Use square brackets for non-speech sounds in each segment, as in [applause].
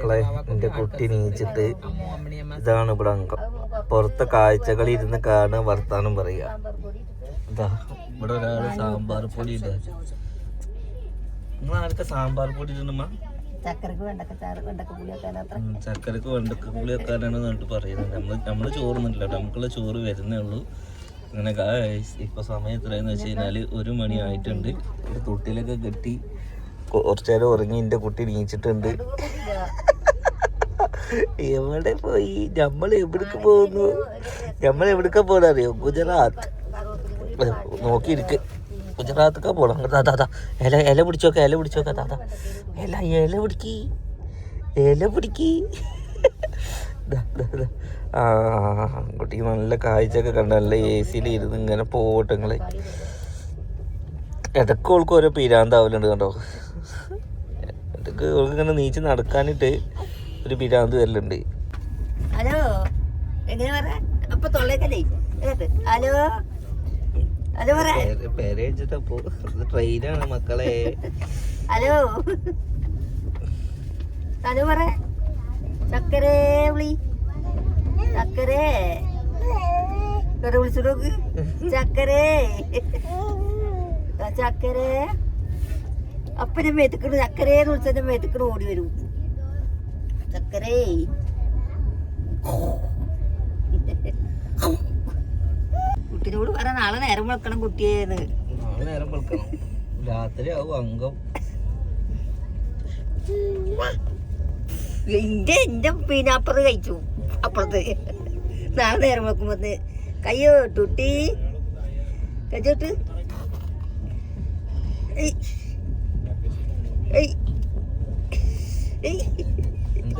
മക്കളെ എന്റെ കുട്ടി നീച്ചിട്ട് ഇതാണ് ഇവിടെ അംഗം. പുറത്തെ കാഴ്ചകൾ ഇരുന്ന് കാണുക വർത്താനം പറയുക. ഇതാ ഇവിടെ ഒരാൾ സാമ്പാർ പൊടി ഇടുക. നിങ്ങൾ ആർക്കെ സാമ്പാർ പൊടി ഇടണമ്മ ചക്കരക്ക് വെണ്ടക്ക പുളി വെക്കാനാണ് എന്നിട്ട് പറയുന്നത്. നമ്മൾ നമ്മൾ ചോറുന്നില്ല നമുക്കുള്ള ചോറ് വരുന്നേ ഉള്ളൂ. അങ്ങനെ ഇപ്പൊ സമയം എത്രയെന്ന് വെച്ച് കഴിഞ്ഞാൽ ഒരു മണി ആയിട്ടുണ്ട്. തൊട്ടിലൊക്കെ കെട്ടി കുറച്ചേരം കുറച്ച് നേരം ഉറങ്ങി എന്റെ കുട്ടി നീച്ചിട്ടുണ്ട്. എവിടെ പോയി? നമ്മൾ എവിടേക്ക് പോകുന്നു നമ്മൾ എവിടേക്കാ പോകാൻ അറിയോ? ഗുജറാത്ത്. നോക്കിയിരിക്ക്. ഗുജറാത്തൊക്കെ പോകണം അതാ ഇല ഇല പിടിച്ചോക്ക ഇല പിടിച്ചോക്ക. അതാ ഇല ഇല പിടിക്കി. ഇല പിടിക്കി. ആ കുട്ടി നല്ല കാഴ്ചയൊക്കെ കണ്ട നല്ല എ സിയിൽ ഇരുന്ന് ഇങ്ങനെ പോകട്ടെ നിങ്ങൾ. ഇടയ്ക്ക് ഓൾക്ക് ഓരോ പിരാന്താവലുണ്ട് കണ്ടോ? ഇടയ്ക്ക് ഓൾക്ക് ഇങ്ങനെ നീച്ച് നടക്കാനിട്ട് ഒരു പിരാന്ത് വരലുണ്ട് ഹലോ എങ്ങനെ പറ? അപ്പൊ തൊള്ളേക്കല്ലേ? ഹലോ? ഹലോ പറ. പേര് പേര് വെച്ചിട്ടപ്പോ ട്രെയിനാണ് മക്കളെ. ഹലോ? ഹലോ പറ. ചക്കരേ വിളി. ചക്കരേ. വേറെ വിളിച്ചു നോക്ക്. ചക്കരേ. ചക്കരേ. അപ്പനെ മേത്തിക്കണ്. ചക്കരേന്ന് വിളിച്ചതിന്റെ മേത്തിക്കണ് ഓടി വരും. ചക്കരേ. കുട്ടിനോട് പറ നാളെ നേരം വിളക്കണം കുട്ടിയേന്ന് നാളെ നേരം വെളുക്കണം രാത്രി ആവും അംഗം. എന്റെ എന്റെ പിന്നെ അപ്പുറത്ത് കഴിച്ചു. അപ്പുറത്ത്. നാളെ നേരം വെക്കുമ്പോ കയ്യോ ടുട്ടി. കഴിച്ചോട്ട് ഏയ്. ഏയ്.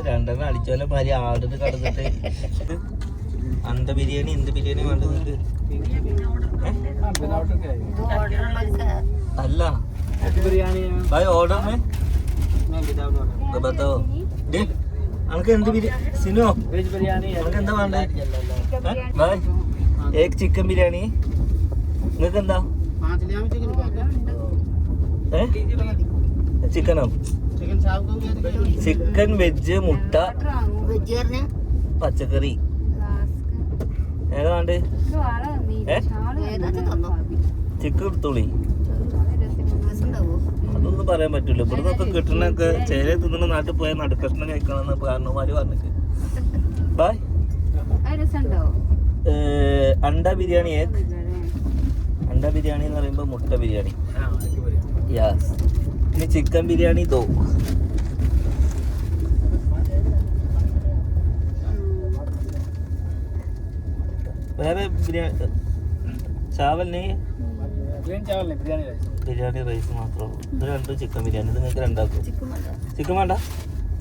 ഏയ്. എന്ത് രണ്ടെണ്ണം അടിച്ചോലെ മാതിരി ആടിന് കടന്നിട്ട് അന്ത ബിരിയാണി എന്ത് ബിരിയാണി വേണ്ടത് നിങ്ങക്ക്? ഏ? ഇത് order ഉള്ളവർക്ക് അല്ല ഭായ് ഓർഡർ में तो बताओ दे അനക്ക് എന്ത് ബിരിയാണി സിനോ വെജ് ബിരിയാണി അനക്ക് എന്താ വേണ്ടേ ഭായ് ഏക് ചിക്കൻ ബിരിയാണി നിങ്ങൾക്ക് എന്താ पाँच लिया ചിക്കൻ വെജ് മുട്ട പച്ചക്കറി. ഏതാണ്ട് ചിക്കൻ എടുത്തോളി. അതൊന്നും പറയാൻ പറ്റൂല. ഇവിടുന്നൊക്കെ കിട്ടണൊക്കെ ചേരെ തിന്നണ നാട്ടിൽ പോയാൽ നടുക്കഷ്ണം കഴിക്കണം കാരണവന്മാര് പറഞ്ഞിട്ട്. [laughs] ബായ് അണ്ട ബിരിയാണി ഏക്ക് അണ്ട ബിരിയാണി എന്ന് പറയുമ്പോൾ മുട്ട ബിരിയാണി. യാസ് പിന്നെ ചിക്കൻ ബിരിയാണി ദോ വേറെ ബിരിയാണി ചാവൽ നെയ് ബിരിയാണി റൈസ് മാത്രമേ ഉള്ളൂ. ഇത് രണ്ടും ചിക്കൻ ബിരിയാണി. ഇത് നിങ്ങൾക്ക് രണ്ടാക്കും. ചിക്കൻ വേണ്ട.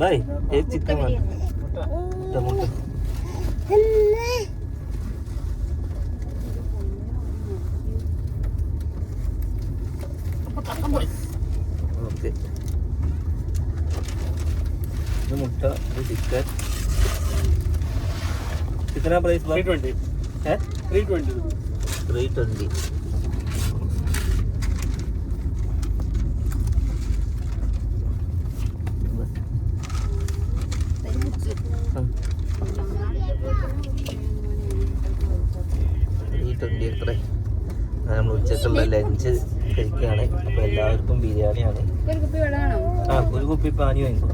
ബൈ. ഏ ചിക്കൻ വേണ്ട. മുട്ട മുട്ട. कितना प्राइस थ्री ट्वेंटी है three twenty three twenty three twenty എത്ര നമ്മൾ ഉച്ചക്കുള്ള ലഞ്ച് കഴിക്കുകയാണ് അപ്പോൾ എല്ലാവർക്കും ബിരിയാണിയാണ് ആ ഒരു കുപ്പി പാനി വാങ്ങിക്കോ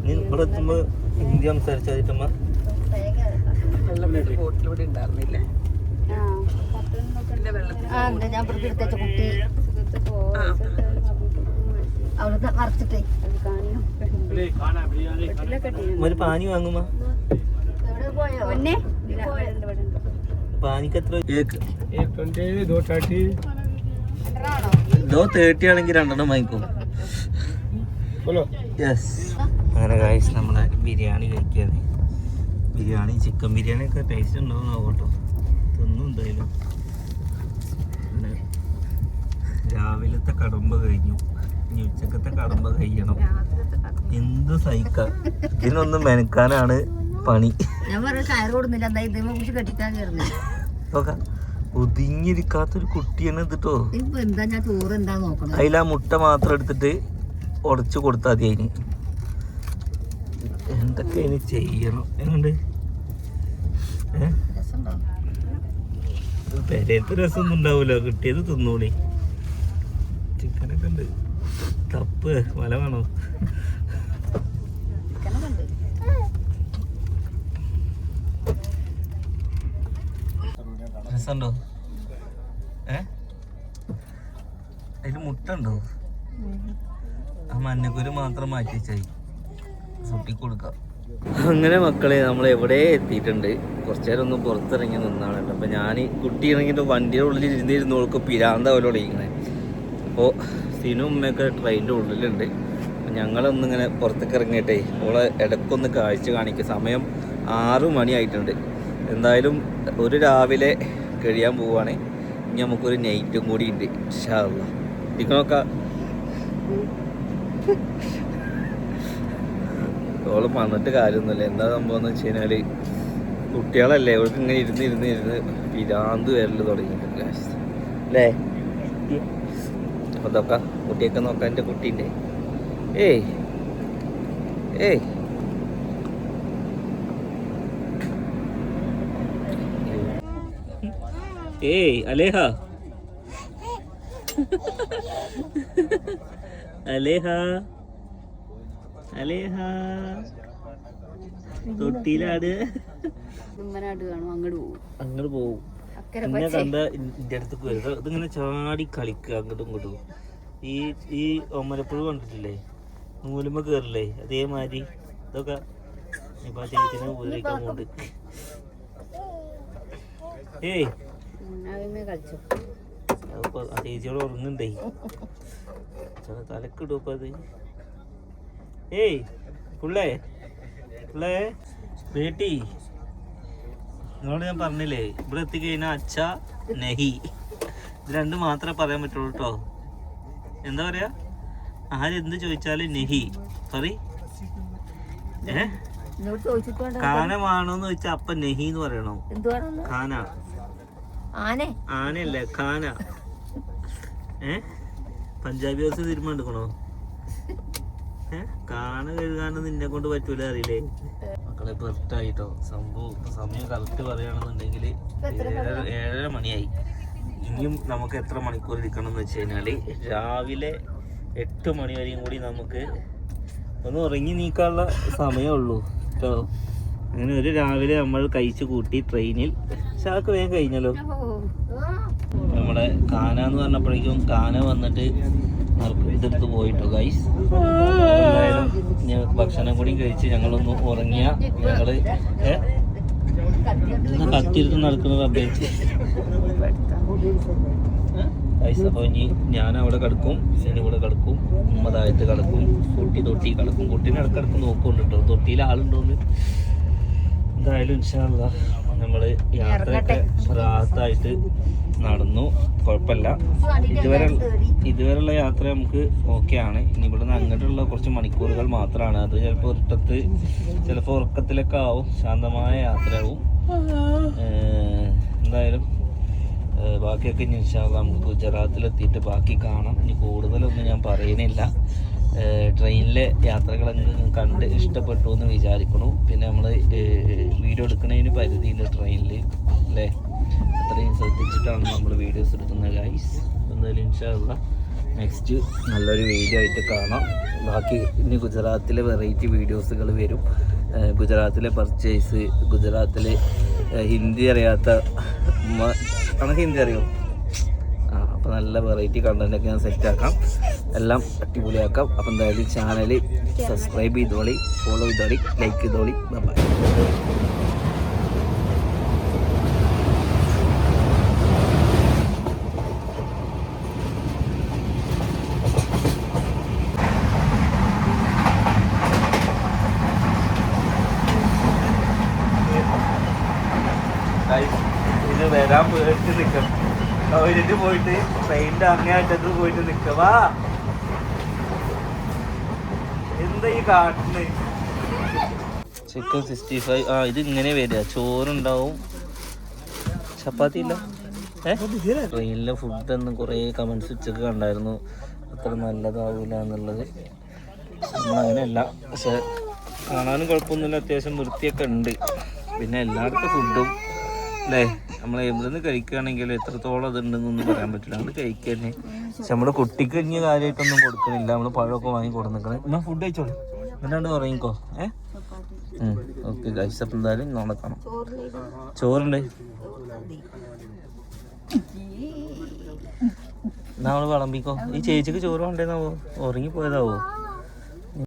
നീ ഇവിടെ എത്തുമ്പോൾ ഹിന്ദി സംസാരിച്ചമ്മ ഞാൻ കുട്ടി. ഒരു പാനി വാങ്ങുമോ പാനിക്ക് എത്ര? ആണെങ്കിൽ രണ്ടെണ്ണം വാങ്ങിക്കും. യെസ് അങ്ങനെ കാഴ്ച നമ്മൾ ബിരിയാണി കഴിക്കുകയാണ്. ബിരിയാണി ചിക്കൻ ബിരിയാണി ഒക്കെ ടേസ്റ്റ് ഉണ്ടാവും നോക്കട്ടോ തിന്നും എന്തായാലും. രാവിലത്തെ കടമ്പ കഴിഞ്ഞു. ഇനി ഉച്ചക്കത്തെ കടമ്പ കഴിയണം. എന്ത് സഹിക്ക ഇതിനൊന്നും മെനക്കാനാണ് പണി. ഞാൻ നോക്കാം. ഒതുങ്ങിയിരിക്കാത്തൊരു കുട്ടിയാണ് ഇതിട്ടോ അതിൽ മുട്ട മാത്രം എടുത്തിട്ട് ഉടച്ചു കൊടുത്താൽ മതി അതിന്. എന്തൊക്കെ ഇനി ചെയ്യണം? എന്നുണ്ട് പെരേത്ത് പെരയത്ത് രസമൊന്നും ഉണ്ടാവൂലോ. കിട്ടിയത് തിന്നോളി. ചിക്കനൊക്കെ ഉണ്ട്. തപ്പ് വല വേണോ? രസമുണ്ടോ? ഏ? അതിൽ മുട്ട ഉണ്ടോ? ആ മഞ്ഞക്കുരു മാത്രം മാറ്റി വെച്ചായി അങ്ങനെ മക്കളെ നമ്മൾ എവിടെ എത്തിയിട്ടുണ്ട്? കുറച്ചു നേരം ഒന്ന് പുറത്തിറങ്ങി നിന്നാണ് അപ്പോൾ ഞാൻ കുട്ടി ഇറങ്ങിയിട്ട് വണ്ടിയുടെ ഉള്ളിൽ ഇരുന്നിരുന്ന്. ഓൾക്ക് പിരാന്ത പോലെ ഒളിയിക്കണേ. അപ്പോൾ സിനും ഉമ്മയൊക്കെ ട്രെയിനിന്റെ ഉള്ളിലുണ്ട്. ഞങ്ങളൊന്നിങ്ങനെ പുറത്തേക്ക് ഇറങ്ങിയിട്ടേ ഓളെ ഇടക്കൊന്ന് കാഴ്ച കാണിക്കുക സമയം ആറു മണിയായിട്ടുണ്ട് എന്തായാലും ഒരു രാവിലെ കഴിയാൻ പോവുകയാണ് ഇനി നമുക്കൊരു നൈറ്റും കൂടി ഉണ്ട്. ഇഷാള്ള ഇരിക്കണൊക്കെ ഓൾ പറഞ്ഞിട്ട് കാര്യമൊന്നുമില്ല. എന്താ സംഭവം എന്ന് വെച്ച് കഴിഞ്ഞാൽ കുട്ടികളല്ലേ? അവൾക്ക് ഇങ്ങനെ ഇരുന്ന് ഇരുന്ന് ഇരുന്ന് പിരാന്ത് വരൽ തുടങ്ങിയിട്ടുണ്ട്. അല്ലേ? അപ്പൊ നോക്കാം. കുട്ടിയൊക്കെ നോക്കാൻ എന്റെ കുട്ടീന്റെ ഏയ്. ഏയ്. ഏയ് അലേഹ. അലേഹ. അലേഹ. തൊട്ടിയിലാട് അങ്ങോട്ട് പോവും. പിന്നെ കണ്ട ഇന്റെ അടുത്തേക്ക് വരും. ഇത് ഇതിങ്ങനെ ചാടി കളിക്കുക അങ്ങോട്ടും ഇങ്ങോട്ടും ഈ ഈ ഒമ്മലപ്പുഴ കണ്ടിട്ടില്ലേ? നൂലുമ്പ കയറില്ലേ അതേമാതിരി. ഇതൊക്കെ ഉപദ്രവിക്കാൻ പോണ്ട്. ഏയ്. ചേച്ചിയോട് ഉറങ്ങണ്ടേ തലക്കിടും അപ്പൊ അത്. ഏയ് പുള്ളേ പുള്ളേ. ബേട്ടി നിങ്ങളോട് ഞാൻ പറഞ്ഞില്ലേ ഇവിടെ എത്തിക്കഴിഞ്ഞാൽ അച്ഛ നെഹി. ഇത് രണ്ടും മാത്രമേ പറയാൻ പറ്റുള്ളൂ കേട്ടോ എന്താ പറയാ? ആരെന്ത് ചോദിച്ചാലും നെഹി. സോറി ഏ? കാനമാണോന്ന് ചോദിച്ചാൽ അപ്പ നെഹി എന്ന് പറയണോ കാന. ആനെ. ആനയല്ലേ കാന. ഏ? പഞ്ചാബി ഹൗസ് തീരുമാനം എടുക്കണോ? കഴുകാനൊന്നും നിന്നെ കൊണ്ട് പറ്റൂല അറിയില്ലേ? മക്കളെ പെർട്ടായിട്ടോ സംഭവം ഇപ്പൊ സമയം കറക്റ്റ് പറയുകയാണെന്നുണ്ടെങ്കിൽ ഏഴര ഏഴര മണിയായി. ഇനിയും നമുക്ക് എത്ര മണിക്കൂർ ഇരിക്കണം എന്ന് വെച്ച് കഴിഞ്ഞാൽ രാവിലെ എട്ട് മണി വരെയും കൂടി നമുക്ക് ഒന്ന് ഉറങ്ങി നീക്കാനുള്ള സമയമുള്ളൂ കേട്ടോ അങ്ങനെ ഒരു രാവിലെ നമ്മൾ കഴിച്ചു കൂട്ടി ട്രെയിനിൽ ചാക്ക് വേഗം കഴിഞ്ഞല്ലോ. നമ്മുടെ കാന എന്ന് പറഞ്ഞപ്പോഴേക്കും കാന വന്നിട്ട് ഇതെടുത്ത് പോയിട്ടോ ഗൈസ് ഭക്ഷണം കൂടി കഴിച്ച് ഞങ്ങളൊന്ന് ഉറങ്ങിയ ഞങ്ങൾ കത്തിരുത്ത് നടക്കുന്നത് റബ്ബേച്ച് ഗൈസ് അപ്പോൾ ഇനി ഞാൻ അവിടെ കിടക്കും ഇനി ഇവിടെ കിടക്കും ഉമ്മ കിടക്കും കുട്ടി തൊട്ടി കിടക്കും. കുട്ടീനെ ഇടക്കിടക്ക് നോക്കുന്നുണ്ട് കേട്ടോ. തൊട്ടിയിൽ ആളുണ്ടോന്ന്? എന്തായാലും ഇൻഷാല്ല നമ്മൾ യാത്രയൊക്കെ റാഹത്തായിട്ട് നടന്നു. കുഴപ്പമില്ല. ഇതുവരെ ഇതുവരെയുള്ള യാത്ര നമുക്ക് ഓക്കെ ആണ്. ഇനി ഇവിടുന്ന് അങ്ങോട്ടുള്ള കുറച്ച് മണിക്കൂറുകൾ മാത്രമാണ്. അത് ചിലപ്പോൾ ഒരിട്ടത്ത് ചിലപ്പോൾ ഉറക്കത്തിലൊക്കെ ആവും. ശാന്തമായ യാത്രയാവും. എന്തായാലും ബാക്കിയൊക്കെ ഇനി ഇൻഷാല്ല നമുക്ക് ഗുജറാത്തിലെത്തിയിട്ട് ബാക്കി കാണാം. ഇനി കൂടുതലൊന്നും ഞാൻ പറയുന്നില്ല. ട്രെയിനിലെ യാത്രകളൊക്കെ കണ്ട് ഇഷ്ടപ്പെട്ടു എന്ന് വിചാരിക്കണു. പിന്നെ നമ്മൾ വീഡിയോ എടുക്കുന്നതിന് പരിധിയില്ല ട്രെയിനിൽ അല്ലേ? അത്രയും ശ്രദ്ധിച്ചിട്ടാണ് നമ്മൾ വീഡിയോസ് എടുക്കുന്നത് ഗൈസ് എന്തായാലും ഇൻഷാല്ല നെക്സ്റ്റ് നല്ലൊരു വീഡിയോ ആയിട്ട് കാണാം. ബാക്കി ഇനി ഗുജറാത്തിലെ വെറൈറ്റി വീഡിയോസുകൾ വരും. ഗുജറാത്തിലെ പർച്ചേസ് ഗുജറാത്തിലെ ഹിന്ദി അറിയാത്ത നമുക്ക് ഹിന്ദി അറിയോ? ആ അപ്പോൾ നല്ല വെറൈറ്റി കണ്ടന്റ് ഒക്കെ ഞാൻ സെറ്റ് ആക്കാം. എല്ലാം അടിപൊളിയാക്കാം. അപ്പം എന്തായാലും ചാനൽ സബ്സ്ക്രൈബ് ചെയ്തോളി ഫോളോ ചെയ്തോളി ലൈക്ക് ചെയ്തോളി. ബൈ ഇത് വരാൻ പേടിച്ച് നിൽക്കണം ടോയ്ലറ്റ് പോയിട്ട് ട്രെയിനിന്റെ അങ്ങേയറ്റത്ത് പോയിട്ട് നിൽക്കവാ എന്താ ഈ കാട്ടിന് ചിക്കൻ സിക്സ്റ്റി ഫൈവ് ആ ഇത് ഇങ്ങനെ വരിക. ചോറുണ്ടാവും. ചപ്പാത്തി ഇല്ല. ട്രെയിനിലെ ഫുഡ് എന്ന് കുറേ കമൻസ് ഉച്ചയ്ക്ക് കണ്ടായിരുന്നു. അത്ര നല്ലതാവില്ല എന്നുള്ളത്. അങ്ങനെയല്ല പക്ഷെ കാണാനും കുഴപ്പമൊന്നുമില്ല. അത്യാവശ്യം വൃത്തിയൊക്കെ ഉണ്ട്. പിന്നെ എല്ലായിടത്തും ഫുഡും അല്ലേ നമ്മൾ എവിടുന്ന് കഴിക്കുകയാണെങ്കിൽ എത്രത്തോളം അതുണ്ടെന്നൊന്നും പറയാൻ പറ്റില്ല. നമ്മൾ കഴിക്കുക തന്നെ പക്ഷെ നമ്മുടെ കുട്ടിക്ക് ഇനി കാര്യമായിട്ടൊന്നും കൊടുക്കണില്ല. നമ്മൾ പഴമൊക്കെ വാങ്ങി കൊടുക്കണേ എന്നാൽ ഫുഡ് കഴിച്ചോളൂ. എന്നിട്ടാണ്ട് ഉറങ്ങിക്കോ ഏ? ഓക്കെ അപ്പം എന്തായാലും നാളെ കാണാം. ചോറുണ്ട്. എന്നാ നമ്മൾ വിളമ്പിക്കോ. ഈ ചേച്ചിക്ക് ചോറ് വേണ്ടേന്നാവോ? ഉറങ്ങി പോയതാവോ